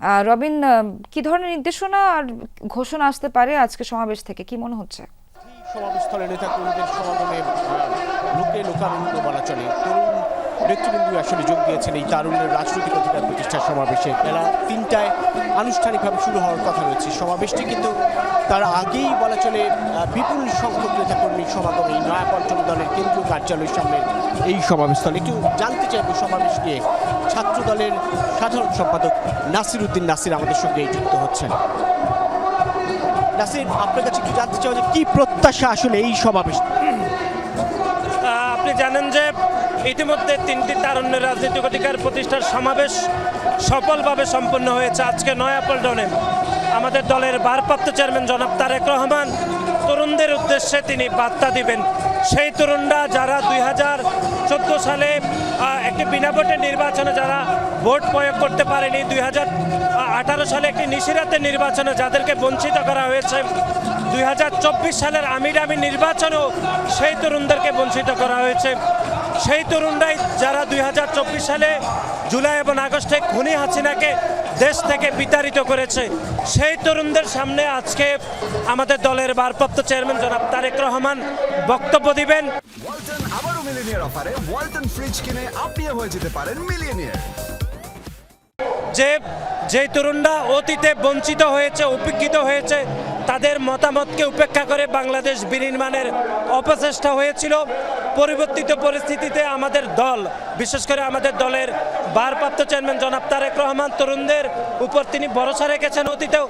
রবিন কি ধরনের নির্দেশনা আর ঘোষণা আসতে পারে আজকে সমাবেশ থেকে? কি মনে হচ্ছে? সমাবেশস্থলে নেতা কর্মীদের সমাগমে লোকে লোকারণ্য বলা চলে। তরুণ নেতৃবৃন্দ আসলে যোগ দিয়েছেন এই তারুণ্যের রাজনৈতিক অধিকার প্রতিষ্ঠার সমাবেশে। বেলা তিনটায় আনুষ্ঠানিকভাবে শুরু হওয়ার কথা রয়েছে। সমাবেশটি কিন্তু তার আগেই বলা চলে বিপুল সংখ্যক নেতা কর্মীর সমাগম এই নয়াপল্টন দলের কেন্দ্রীয় কার্যালয়ের সামনে এই সমাবেশস্থলে। একটু জানতে চাইব সমাবেশ নিয়ে। ছাত্র দলের সাধারণ সম্পাদক নাসির উদ্দিন নাসির আমাদের সঙ্গে এই যুক্ত হচ্ছেন। নাসির, আপনার কাছে একটু জানতে চাই যে কি প্রত্যাশা আসলে এই সমাবেশ? আপনি জানেন যে ইতিমধ্যে তিনটি তারুণ্যের রাজনৈতিক অধিকার প্রতিষ্ঠার সমাবেশ সফলভাবে সম্পন্ন হয়েছে আজকে নয়াপল্টনে। আমাদের দলের ভারপ্রাপ্ত চেয়ারম্যান জনাব তারেক রহমান তরুণদের উদ্দেশ্যে তিনি বার্তা দিবেন। সেই তরুণরা যারা দুই হাজার চোদ্দ সালে একটি বিনা ভোটের নির্বাচনে যারা ভোট প্রয়োগ করতে পারেনি, দুই হাজার আঠারো সালে একটি নিশিরাতের নির্বাচনে যাদেরকে বঞ্চিত করা হয়েছে, দুই হাজার চব্বিশ সালের আমিরামি নির্বাচনেও সেই তরুণদেরকে বঞ্চিত করা হয়েছে। সেই তরুণরাই যারা দুই হাজার চব্বিশ সালে জুলাই এবং আগস্টে খুনি হাসিনাকে দেশ থেকে বিতাড়িত করেছে সেই তরুণদের সামনে আজকে আমাদের দলের ভারপ্রাপ্ত চেয়ারম্যান জনাব তারেক রহমান বক্তব্য দিবেন। ওয়ালটন আবারও মিলিনিয়ার অফারে ওয়ালটন ফ্রিজ কিনে আপনিও হয়ে যেতে পারেন মিলিয়নিয়ার যে যেই তরুণরা অতীতে বঞ্চিত হয়েছে উপেক্ষিত হয়েছে তাদের মতামতকে উপেক্ষা করে বাংলাদেশ বিনির্মাণের অপচেষ্টা হয়েছিল। পরিবর্তিত পরিস্থিতিতে আমাদের দল, বিশেষ করে আমাদের দলের ভারপ্রাপ্ত চেয়ারম্যান জনাব তারেক রহমান তরুণদের উপর তিনি ভরসা রেখেছেন, অতীতেও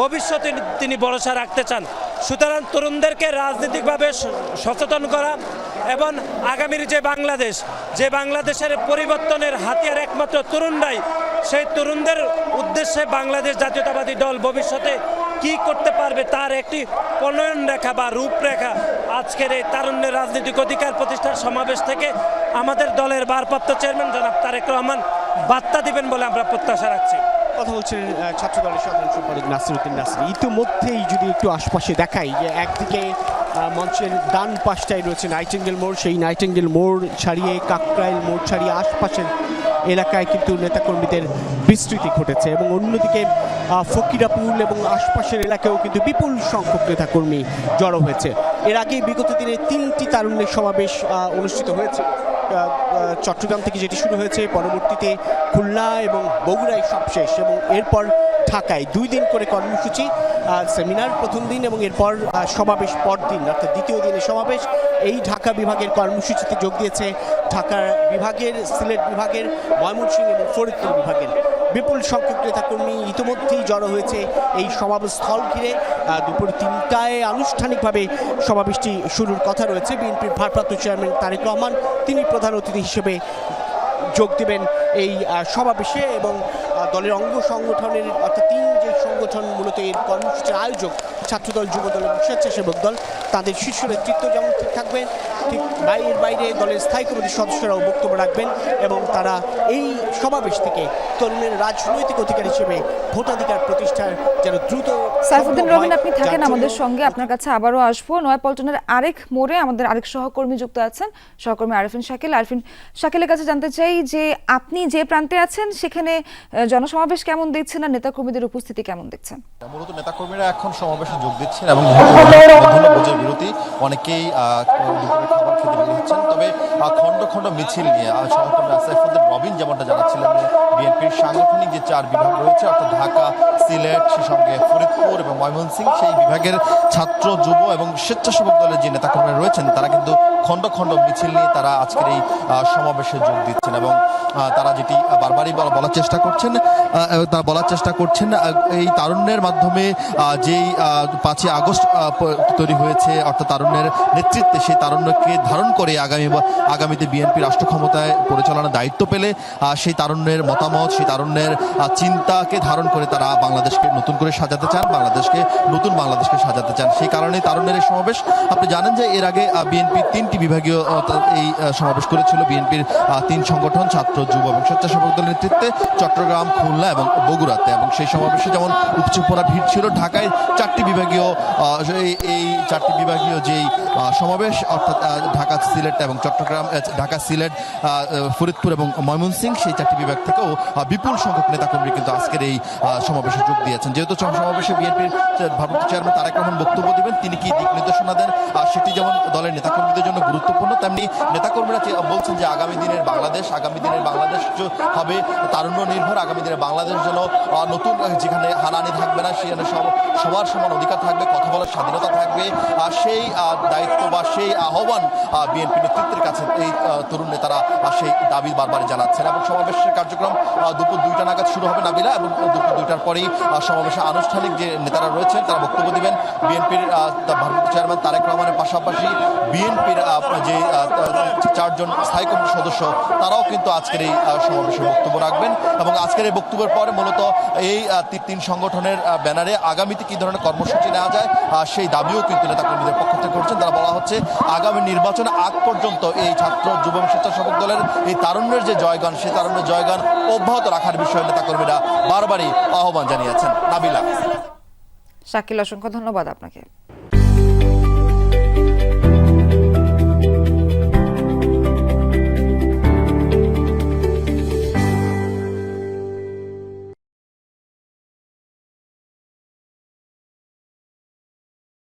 ভবিষ্যতে তিনি ভরসা রাখতে চান। সুতরাং তরুণদেরকে রাজনৈতিকভাবে সচেতন করা এবং আগামীর যে বাংলাদেশ, যে বাংলাদেশের পরিবর্তনের হাতিয়ার একমাত্র তরুণরাই সেই তরুণদের উদ্দেশ্যে বাংলাদেশ জাতীয়তাবাদী দল ভবিষ্যতে কি করতে পারবে তার একটি প্রণয়ন রেখা বা রূপরেখা আজকের এই তারুণ্যের রাজনৈতিক অধিকার প্রতিষ্ঠার সমাবেশ থেকে আমাদের দলের ভারপ্রাপ্ত চেয়ারম্যান জনাব তারেক রহমান বার্তা দিবেন বলে আমরা প্রত্যাশা রাখছি। কথা বলছেন ছাত্র দলের সাধারণ সম্পাদক নাসির উদ্দিন নাসির। ইতিমধ্যেই যদি একটু আশপাশে দেখাই যে একদিকে মঞ্চের ডান পাশটায় রয়েছে নাইটেঙ্গেল মোড়। সেই নাইটেঙ্গেল মোড় ছাড়িয়ে, কাকরাইল মোড় ছাড়িয়ে আশপাশের এলাকায় কিন্তু নেতাকর্মীদের বিস্তৃতি ঘটেছে এবং অন্যদিকে ফকিরাপুর এবং আশপাশের এলাকায়ও কিন্তু বিপুল সংখ্যক নেতাকর্মী জড়ো হয়েছে। এর আগে বিগত দিনে তিনটি তারুণ্যের সমাবেশ অনুষ্ঠিত হয়েছে। চট্টগ্রাম থেকে যেটি শুরু হয়েছে, পরবর্তীতে খুলনা এবং বগুড়ায় সবশেষ এবং এরপর ঢাকায় দুই দিন করে কর্মসূচি সেমিনার প্রথম দিন এবং এরপর সমাবেশ পর দিন অর্থাৎ দ্বিতীয় দিনের সমাবেশ। এই ঢাকা বিভাগের কর্মসূচিতে যোগ দিয়েছে ঢাকা বিভাগের, সিলেট বিভাগের, ময়মনসিংহ এবং ফরিদপুর বিভাগের। বিপুল সংখ্যক নেতাকর্মী ইতিমধ্যেই জড়ো হয়েছে এই সমাবেশ স্থল ঘিরে দুপুর তিনটায় আনুষ্ঠানিকভাবে সমাবেশটি শুরুর কথা রয়েছে। বিএনপির ভারপ্রাপ্ত চেয়ারম্যান তারেক রহমান, তিনি প্রধান অতিথি হিসেবে যোগ দেবেন এই সমাবেশে এবং দলের অঙ্গ সংগঠনের অর্থাৎ তিন যে সংগঠন মূলত এর কর্মসূচির আয়োজক ছাত্রদল, যুবদল এবং স্বেচ্ছাসেবক দল, তাদের শীর্ষ নেতৃত্ব যেমন ঠিক থাকবে ঠিক বাইরের বাইরে দলের স্থায়ী কমিটির সদস্যরাও বক্তব্য রাখবেন এবং তারা এই সমাবেশ থেকে তরুণের রাজনৈতিক অধিকার হিসেবে ভোটাধিকার প্রতিষ্ঠার যেন দ্রুত সাইফুদ্দিন রবিন আপনি থাকেন আমাদের সঙ্গে। আপনার কাছে আবারও আসব। নয়াপল্টনের আরেক মোড়ে আমাদের আরেক সহকর্মী যুক্ত আছেন সহকর্মী আরিফিন শাকিল। আরিফিন শাকিলের কাছে জানতে চাই যে আপনি যে প্রান্তে আছেন সেখানে জনসমাবেশ কেমন দেখছেন আর নেতাকর্মীদের উপস্থিতি কেমন দেখছেন? মূলত নেতাকর্মীরা এখন সমাবেশে যোগ দিচ্ছেন এবং ভোজের বিরতি। অনেকেই খাবার খেতে বের হচ্ছেন তবে খণ্ড খণ্ড মিছিল নিয়ে সহকর্মী আসাইফুদ্দিন রবিন যেমনটা জানাচ্ছিলেন বিএনপির সাংগঠনিক যে চার বিভাগ রয়েছে অর্থাৎ ঢাকা সিলেট সেই সঙ্গে ফরিদপুর এবং ময়মনসিংহ সেই বিভাগের ছাত্র, যুব এবং স্বেচ্ছাসেবক দলের যে নেতাকর্মী রয়েছেন, তারা কিন্তু খণ্ড খণ্ড মিছিল নিয়ে তারা আজকের এই সমাবেশে যোগ দিচ্ছেন এবং তারা যেটি বারবারই বলা- বলার চেষ্টা করছেন তারা বলার চেষ্টা করছেন এই তারুণ্যের মাধ্যমে যেই পাঁচই আগস্ট তৈরি হয়েছে, অর্থাৎ তারুণ্যের নেতৃত্বে সেই তারুণ্যকে ধারণ করে আগামী আগামীতে বিএনপি রাষ্ট্র ক্ষমতায় পরিচালনার দায়িত্ব পেলে সেই তারুণ্যের মতামত, সেই তারুণ্যের চিন্তাকে ধারণ করে তারা বাংলাদেশকে নতুন করে সাজাতে চান, বাংলাদেশকে, নতুন বাংলাদেশকে সাজাতে চান। সেই কারণে তারুণ্যের এই সমাবেশ, আপনি জানেন যে এর আগে বিএনপি তিনটি তিনটি বিভাগীয় এই সমাবেশ করেছিল বিএনপির তিন সংগঠন, ছাত্র যুব এবং স্বেচ্ছাসেবক দলের নেতৃত্বে চট্টগ্রাম, খুলনা এবং বগুড়াতে। এবং সেই সমাবেশে যেমন উপচে পড়া ভিড় ছিল, ঢাকায় চারটি বিভাগীয় এই- চারটি বিভাগীয় যেই সমাবেশ, অর্থাৎ ঢাকা সিলেট এবং চট্টগ্রাম ঢাকা সিলেট ফরিদপুর এবং ময়মনসিংহ, সেই চারটি বিভাগ থেকেও বিপুল সংখ্যক নেতাকর্মী কিন্তু আজকের এই সমাবেশে যোগ দিয়েছেন। যেহেতু সমাবেশে বিএনপির ভারপ্রাপ্ত চেয়ারম্যান তারেক রহমান বক্তব্য দেবেন, তিনি কি দিক নির্দেশনা দেন? সেটি যেমন দলের নেতাকর্মীদের জন্য গুরুত্বপূর্ণ, তেমনি নেতাকর্মীরা বলছেন যে আগামী দিনের বাংলাদেশ, আগামী দিনের বাংলাদেশ হবে, তারুণ্য নির্ভর আগামী দিনের বাংলাদেশ যেন নতুন যেখানে হানানি থাকবে না, সেখানে সব- সবার সমান অধিকার থাকবে, কথা বলার স্বাধীনতা থাকবে আর সেই দায়িত্ব বা সেই আহ্বান বিএনপি নেতৃত্বের কাছে এই তরুণ নেতারা সেই দাবি বারবার জানাচ্ছেন এবং সমাবেশের কার্যক্রম দুপুর দুইটা নাগাদ শুরু হবে নাবিলা এবং দুপুর দুইটার পরেই সমাবেশে আনুষ্ঠানিক যে নেতারা রয়েছেন, তারা বক্তব্য দিবেন। বিএনপির ভারপ্রাপ্ত চেয়ারম্যান তারেক রহমানের পাশাপাশি বিএনপির যে চারজন স্থায়ী কমিটির সদস্য, তারাও কিন্তু আজকের এই সমাবেশে বক্তব্য রাখবেন এবং আজকের এই বক্তব্যের পরে মূলত এই তিন সংগঠনের ব্যানারে আগামীতে কি ধরনের কর্মসূচি নেওয়া যায় সেই দাবিও কিন্তু নেতাকর্মীদের পক্ষ থেকে করছেন। তারা বলা হচ্ছে, আগামী নির্বাচনে আগ পর্যন্ত এই ছাত্র যুব স্বেচ্ছাসেবক দলের এই তারুণ্যের যে জয়গান, সেই তারুণ্যের জয়গান অব্যাহত রাখার বিষয়ে নেতাকর্মীরা বারবারই আহ্বান জানিয়েছেন। নাবিলা। শাকিল, অসংখ্য ধন্যবাদ আপনাকে।